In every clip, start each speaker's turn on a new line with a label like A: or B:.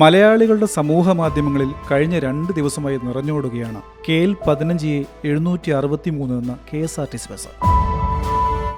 A: മലയാളികളുടെ സമൂഹ മാധ്യമങ്ങളിൽ കഴിഞ്ഞ രണ്ട് ദിവസമായി നിറഞ്ഞോടുകയാണ്. കെ എൽ പതിനഞ്ച് എ എഴുന്നൂറ്റി അറുപത്തി മൂന്ന് എന്ന K S R T C bus.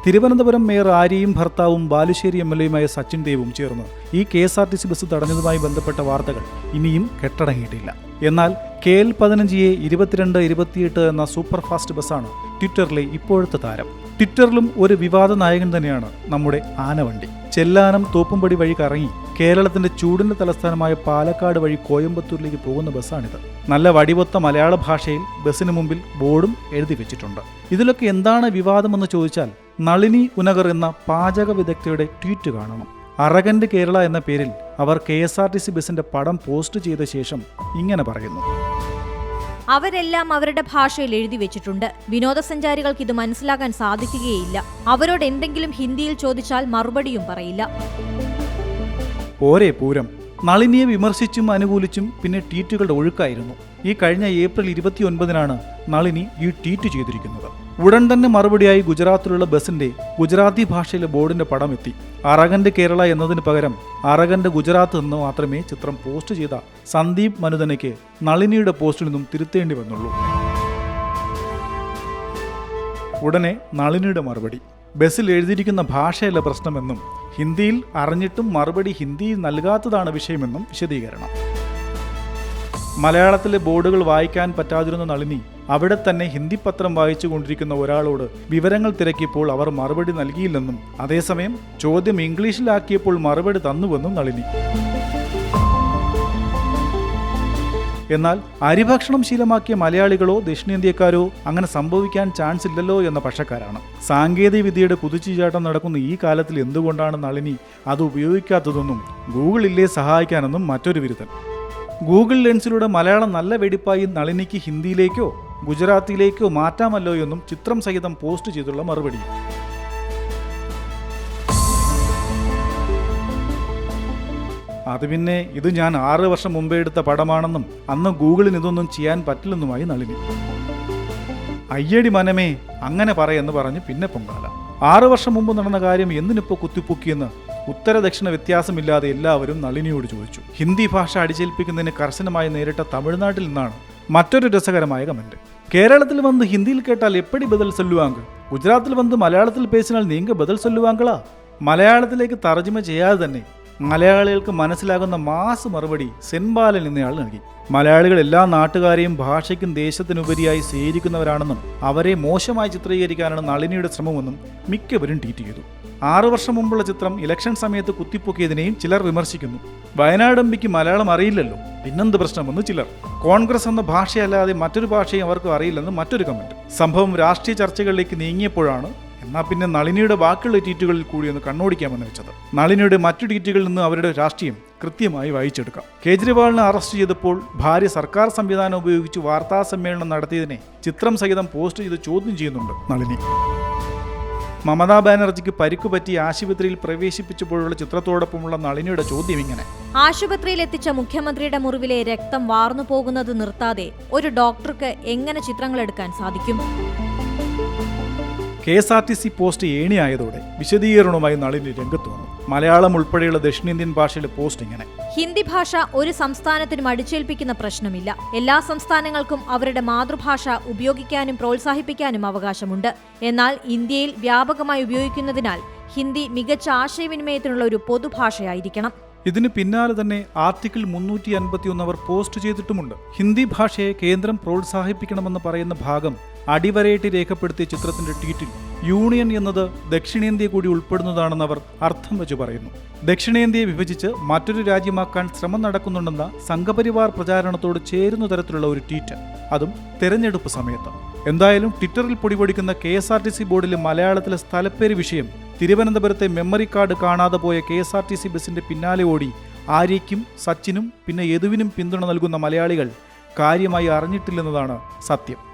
A: Thiruvananthapuram mayor ആര്യയും ഭർത്താവും ബാലുശ്ശേരി എം എൽ എയുമായ സച്ചിൻ ദേവും ചേർന്ന് ഈ K S R T C bus തടഞ്ഞതുമായി ബന്ധപ്പെട്ട വാർത്തകൾ ഇനിയും കെട്ടടങ്ങിയിട്ടില്ല. എന്നാൽ കെ എൽ പതിനഞ്ച് എ ഇരുപത്തിരണ്ട് ഇരുപത്തിയെട്ട് എന്ന സൂപ്പർ ഫാസ്റ്റ് ബസ്സാണ് ട്വിറ്ററിലെ ഇപ്പോഴത്തെ താരം. ട്വിറ്ററിലും ഒരു വിവാദ നായകൻ തന്നെയാണ് നമ്മുടെ ആനവണ്ടി. ചെല്ലാനം തോപ്പുംപടി വഴി കറങ്ങി കേരളത്തിന്റെ ചൂടിന്റെ തലസ്ഥാനമായ പാലക്കാട് വഴി കോയമ്പത്തൂരിലേക്ക് പോകുന്ന ബസ്സാണിത്. നല്ല വടിവൊത്ത മലയാള ഭാഷയിൽ ബസ്സിന് മുമ്പിൽ ബോർഡും എഴുതി വെച്ചിട്ടുണ്ട്. ഇതിലൊക്കെ എന്താണ് വിവാദമെന്ന് ചോദിച്ചാൽ നളിനി ഉനഗർ എന്ന പാചക വിദഗ്ധയുടെ ട്വീറ്റ് കാണണം. അറകന്റെ കേരള എന്ന പേരിൽ അവർ K S R T C ബസിന്റെ പടം പോസ്റ്റ് ചെയ്ത ശേഷം ഇങ്ങനെ പറയുന്നു.
B: അവരെല്ലാം അവരുടെ ഭാഷയിൽ എഴുതി വെച്ചിട്ടുണ്ട്. വിനോദസഞ്ചാരികൾക്ക് ഇത് മനസ്സിലാക്കാൻ സാധിക്കുകയില്ല. അവരോട് എന്തെങ്കിലും ഹിന്ദിയിൽ ചോദിച്ചാൽ മറുപടിയും പറയില്ല.
A: പോരെ പൂരം. നളിനിയെ വിമർശിച്ചും അനുകൂലിച്ചും പിന്നെ ട്വീറ്റുകളുടെ ഒഴുക്കായിരുന്നു. ഈ കഴിഞ്ഞ ഏപ്രിൽ ഇരുപത്തിയൊൻപതിനാണ് നളിനി ഈ ട്വീറ്റ് ചെയ്തിരിക്കുന്നത്. ഉടൻ തന്നെ മറുപടിയായി ഗുജറാത്തിലുള്ള ബസിന്റെ ഗുജറാത്തി ഭാഷയിലെ ബോർഡിന്റെ പടം എത്തി അറകന്റെ കേരള എന്നതിന് പകരം അറകന്റെ ഗുജറാത്ത് എന്ന് മാത്രമേ ചിത്രം പോസ്റ്റ് ചെയ്ത സന്ദീപ് മനുതനയ്ക്ക് നളിനിയുടെ പോസ്റ്റിൽ നിന്നും തിരുത്തേണ്ടി വന്നുള്ളൂ. ഉടനെ നളിനിയുടെ മറുപടി. ബസ്സിൽ എഴുതിയിരിക്കുന്ന ഭാഷയല്ല പ്രശ്നമെന്നും ഹിന്ദിയിൽ അറിഞ്ഞിട്ടും മറുപടി ഹിന്ദിയിൽ നൽകാത്തതാണ് വിഷയമെന്നും വിശദീകരണം. മലയാളത്തിലെ ബോർഡുകൾ വായിക്കാൻ പറ്റാതിരുന്ന നളിനി അവിടെ തന്നെ ഹിന്ദി പത്രം വായിച്ചു കൊണ്ടിരിക്കുന്ന ഒരാളോട് വിവരങ്ങൾ തിരക്കിയപ്പോൾ അവർ മറുപടി നൽകിയില്ലെന്നും അതേസമയം ചോദ്യം ഇംഗ്ലീഷിലാക്കിയപ്പോൾ മറുപടി തന്നുവെന്നും നളിനി. എന്നാൽ അരിഭക്ഷണം ശീലമാക്കിയ മലയാളികളോ ദക്ഷിണേന്ത്യക്കാരോ അങ്ങനെ സംഭവിക്കാൻ ചാൻസ് ഇല്ലല്ലോ എന്ന പക്ഷക്കാരാണ്. സാങ്കേതിക വിദ്യയുടെ കുതിച്ചുചാട്ടം നടക്കുന്ന ഈ കാലത്തിൽ എന്തുകൊണ്ടാണ് നളിനി അത് ഉപയോഗിക്കാത്തതെന്നും ഗൂഗിൾ ഇല്ലേ സഹായിക്കാനെന്നും മറ്റൊരു വിരുദ്ധൻ. ഗൂഗിൾ ലെൻസിലൂടെ മലയാളം നല്ല വെടിപ്പായി നളിനിക്ക് ഹിന്ദിയിലേക്കോ ഗുജറാത്തിയിലേക്കോ മാറ്റാമല്ലോ എന്നും ചിത്രം സഹിതം പോസ്റ്റ് ചെയ്തുള്ള മറുപടി അത് പിന്നെ ഇത് ഞാൻ ആറ് വർഷം മുമ്പേ എടുത്ത പടമാണെന്നും അന്ന് ഗൂഗിളിന് ഇതൊന്നും ചെയ്യാൻ പറ്റില്ലെന്നുമായി നളിനി. അയ്യടി മനമേ അങ്ങനെ പറയെന്ന് പറഞ്ഞ് പിന്നെ പൊങ്കാല. ആറു വർഷം മുമ്പ് നടന്ന കാര്യം എന്തിനിപ്പോ കുത്തിപ്പൊക്കിയെന്ന് ഉത്തര ദക്ഷിണ വ്യത്യാസമില്ലാതെ എല്ലാവരും നളിനിയോട് ചോദിച്ചു. ഹിന്ദി ഭാഷ അടിച്ചേൽപ്പിക്കുന്നതിന് കർശനമായി നേരിട്ട തമിഴ്നാട്ടിൽ നിന്നാണ് മറ്റൊരു രസകരമായ കമന്റ്. കേരളത്തിൽ വന്ന് ഹിന്ദിയിൽ കേട്ടാൽ എപ്പടി ബദൽ സൊല്ലുവാങ്ക്? ഗുജറാത്തിൽ വന്ന് മലയാളത്തിൽ പേശിനാൽ നീങ്ക ബദൽ സൊല്ലുവാങ്കളാ? മലയാളത്തിലേക്ക് തർജമ ചെയ്യാതെ തന്നെ മലയാളികൾക്ക് മനസ്സിലാകുന്ന മാസ് മറുപടി സെൻബാലൻ എന്നയാൾ നൽകി. മലയാളികൾ എല്ലാ നാട്ടുകാരെയും ഭാഷയ്ക്കും ദേശത്തിനുപരിയായി സ്വീകരിക്കുന്നവരാണെന്നും അവരെ മോശമായി ചിത്രീകരിക്കാനാണ് നളിനിയുടെ ശ്രമമെന്നും മിക്കവരും ട്വീറ്റ് ചെയ്തു. ആറു വർഷം മുമ്പുള്ള ചിത്രം ഇലക്ഷൻ സമയത്ത് കുത്തിപ്പൊക്കിയതിനെയും ചിലർ വിമർശിക്കുന്നു. വയനാടമ്പിക്ക് മലയാളം അറിയില്ലല്ലോ. പിന്നെന്ത് പ്രശ്നമെന്ന് ചിലർ. കോൺഗ്രസ് എന്ന ഭാഷയല്ലാതെ മറ്റൊരു ഭാഷയും അവർക്ക് അറിയില്ലെന്ന് മറ്റൊരു കമന്റ്. സംഭവം രാഷ്ട്രീയ ചർച്ചകളിലേക്ക് നീങ്ങിയപ്പോഴാണ് എന്നാ പിന്നെ നളിനിയുടെ ബാക്കിയുള്ള ട്വീറ്റുകളിൽ കൂടി ഒന്ന് കണ്ണോടിക്കാമെന്ന് വെച്ചത്. നളിനിയുടെ മറ്റു ട്വീറ്റുകളിൽ നിന്ന് അവരുടെ രാഷ്ട്രീയം കൃത്യമായി വായിച്ചെടുക്കാം. കേജ്രിവാളിനെ അറസ്റ്റ് ചെയ്തപ്പോൾ ഭാര്യ സർക്കാർ സംവിധാനം ഉപയോഗിച്ച് വാർത്താ സമ്മേളനം നടത്തിയതിനെ ചിത്രം സഹിതം പോസ്റ്റ് ചെയ്ത് ചോദ്യം ചെയ്യുന്നുണ്ട് നളിനി. മമതാ ബാനർജിക്ക് പരിക്കു പറ്റി ആശുപത്രിയിൽ പ്രവേശിപ്പിച്ചപ്പോഴുള്ള ചിത്രത്തോടൊപ്പമുള്ള നളിനിയുടെ ചോദ്യം ഇങ്ങനെ.
B: ആശുപത്രിയിൽ എത്തിച്ച മുഖ്യമന്ത്രിയുടെ മുറിവിലെ രക്തം വാർന്നു പോകുന്നത് നിർത്താതെ ഒരു ഡോക്ടർക്ക് എങ്ങനെ ചിത്രങ്ങൾ എടുക്കാൻ സാധിക്കും?
A: K S R T C post ഏണിയായതോടെ വിശദീകരണവുമായി നളിനി രംഗത്ത് വന്നു. മലയാളം ഉൾപ്പെടെയുള്ള ദക്ഷിണേന്ത്യൻ ഭാഷയിലെ പോസ്റ്റ് ഇങ്ങനെ.
B: ഹിന്ദി ഭാഷ ഒരു സംസ്ഥാനത്തിനും അടിച്ചേൽപ്പിക്കുന്ന പ്രശ്നമില്ല. എല്ലാ സംസ്ഥാനങ്ങൾക്കും അവരുടെ മാതൃഭാഷ ഉപയോഗിക്കാനും പ്രോത്സാഹിപ്പിക്കാനും അവകാശമുണ്ട്. എന്നാൽ ഇന്ത്യയിൽ വ്യാപകമായി ഉപയോഗിക്കുന്നതിനാൽ ഹിന്ദി മികച്ച ആശയവിനിമയത്തിനുള്ള ഒരു പൊതുഭാഷയായിരിക്കണം.
A: ഇതിന് പിന്നാലെ തന്നെ ആർട്ടിക്കിൾ മുന്നൂറ്റി അൻപത്തിയൊന്ന് അവർ പോസ്റ്റ് ചെയ്തിട്ടുമുണ്ട്. ഹിന്ദി ഭാഷയെ കേന്ദ്രം പ്രോത്സാഹിപ്പിക്കണമെന്ന് പറയുന്ന ഭാഗം അടിവരയിട്ട് രേഖപ്പെടുത്തിയ ചിത്രത്തിന്റെ ട്വീറ്റിൽ യൂണിയൻ എന്നത് ദക്ഷിണേന്ത്യ കൂടി ഉൾപ്പെടുന്നതാണെന്ന് അവർ അർത്ഥം വെച്ച് പറയുന്നു. ദക്ഷിണേന്ത്യയെ വിഭജിച്ച് മറ്റൊരു രാജ്യമാക്കാൻ ശ്രമം നടക്കുന്നുണ്ടെന്ന സംഘപരിവാർ പ്രചാരണത്തോട് ചേരുന്ന തരത്തിലുള്ള ഒരു ട്വീറ്റ് അതും തെരഞ്ഞെടുപ്പ് സമയത്ത്. എന്തായാലും ട്വിറ്ററിൽ പൊടിപൊടിക്കുന്ന K S R T C ബോർഡിലെ മലയാളത്തിലെ സ്ഥലപ്പേര് വിഷയം തിരുവനന്തപുരത്തെ മെമ്മറി കാർഡ് കാണാതെ പോയ K S R T C ബസിന്റെ പിന്നാലെ ഓടി ആര്യയ്ക്കും സച്ചിനും പിന്നെ യദുവിനും പിന്തുണ നൽകുന്ന മലയാളികൾ കാര്യമായി അറിഞ്ഞിട്ടില്ലെന്നതാണ് സത്യം.